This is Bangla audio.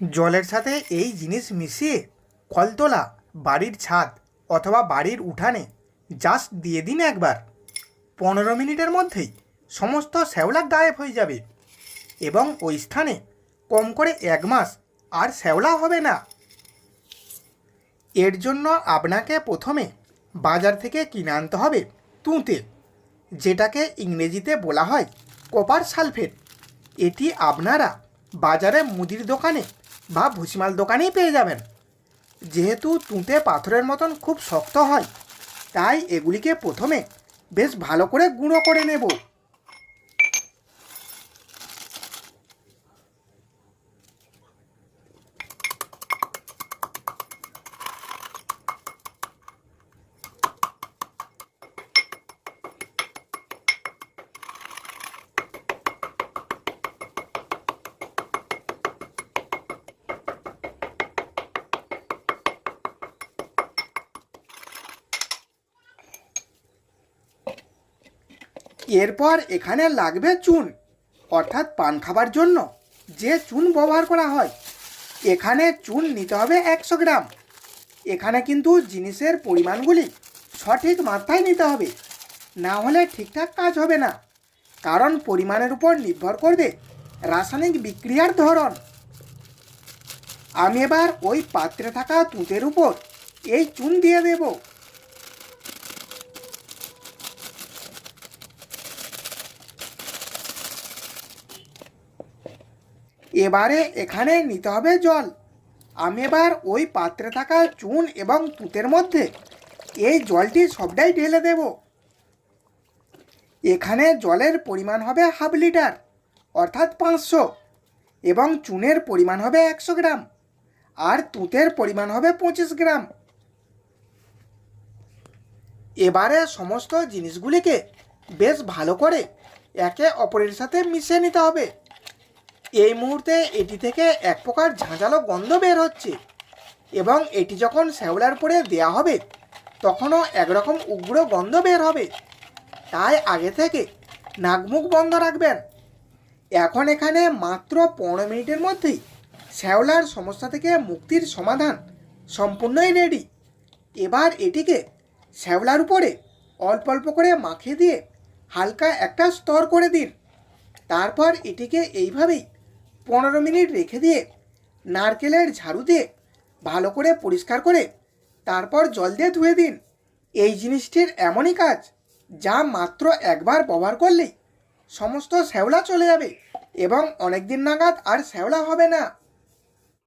জলের সাথে এই জিনিস মিশিয়ে কলতলা বাড়ির ছাদ অথবা বাড়ির উঠানে জাস্ট দিয়ে দিন একবার। পনেরো মিনিটের মধ্যেই সমস্ত শ্যাওলা গায়েব হয়ে যাবে এবং ওই স্থানে কম করে এক মাস আর শ্যাওলা হবে না। এর জন্য আপনাকে প্রথমে বাজার থেকে কিনে আনতে হবে তুঁতে, যেটাকে ইংরেজিতে বলা হয় কপার সালফেট এটি আপনারা বাজারে মুদির দোকানে বা ভুসিমাল দোকানেই পেয়ে যাবেন। যেহেতু তুঁতে পাথরের মতন খুব শক্ত হয়, তাই এগুলিকে প্রথমে বেশ ভালো করে গুঁড়ো করে নেব। এরপর এখানে লাগবে চুন, অর্থাৎ পান খাবার জন্য, যে চুন ব্যবহার করা হয়। এখানে চুন নিতে হবে একশো গ্রাম। এখানে কিন্তু জিনিসের পরিমাণগুলি সঠিক মাত্রায় নিতে হবে। না হলে ঠিকঠাক কাজ হবে না। কারণ পরিমাণের উপর নির্ভর করবে রাসায়নিক বিক্রিয়ার ধরন। আমি এবার ওই পাত্রে থাকা তুঁতের উপর এই চুন দিয়ে দেবো। এবারে এখানে নিতে হবে জল। আমি এবার ওই পাত্রে থাকা চুন এবং তুতের মধ্যে এই জলটি সবটাই ঢেলে দেব। এখানে জলের পরিমাণ হবে হাফ লিটার, অর্থাৎ পাঁচশো, এবং চুনের পরিমাণ হবে একশো গ্রাম, আর তুঁতের পরিমাণ হবে পঁচিশ গ্রাম। এবারে সমস্ত জিনিসগুলিকে বেশ ভালো করে একে অপরের সাথে মিশিয়ে নিতে হবে। এই মুহূর্তে এটি থেকে এক প্রকার ঝাঁঝালো গন্ধ বের হচ্ছে এবং এটি যখন শ্যাওলার পরে দেয়া হবে, তখনও একরকম উগ্র গন্ধ বের হবে। তাই আগে থেকে নাক মুখ বন্ধ রাখবেন। এখন এখানে মাত্র পনেরো মিনিটের মধ্যেই শ্যাওলার সমস্যা থেকে মুক্তির সমাধান সম্পূর্ণই রেডি এবার এটিকে শ্যাওলার উপরে অল্প অল্প করে মাখিয়ে দিয়ে হালকা একটা স্তর করে দিন। তারপর এটিকে এইভাবেই পনেরো মিনিট রেখে দিয়ে নারকেলের ঝাড়ু দিয়ে ভালো করে পরিষ্কার করে তারপর জল দিয়ে ধুয়ে দিন। এই জিনিসটির এমনই কাজ যা মাত্র একবার ব্যবহার করলেই সমস্ত শ্যাওলা চলে যাবে এবং অনেক দিন নাগাদ আর শ্যাওলা হবে না।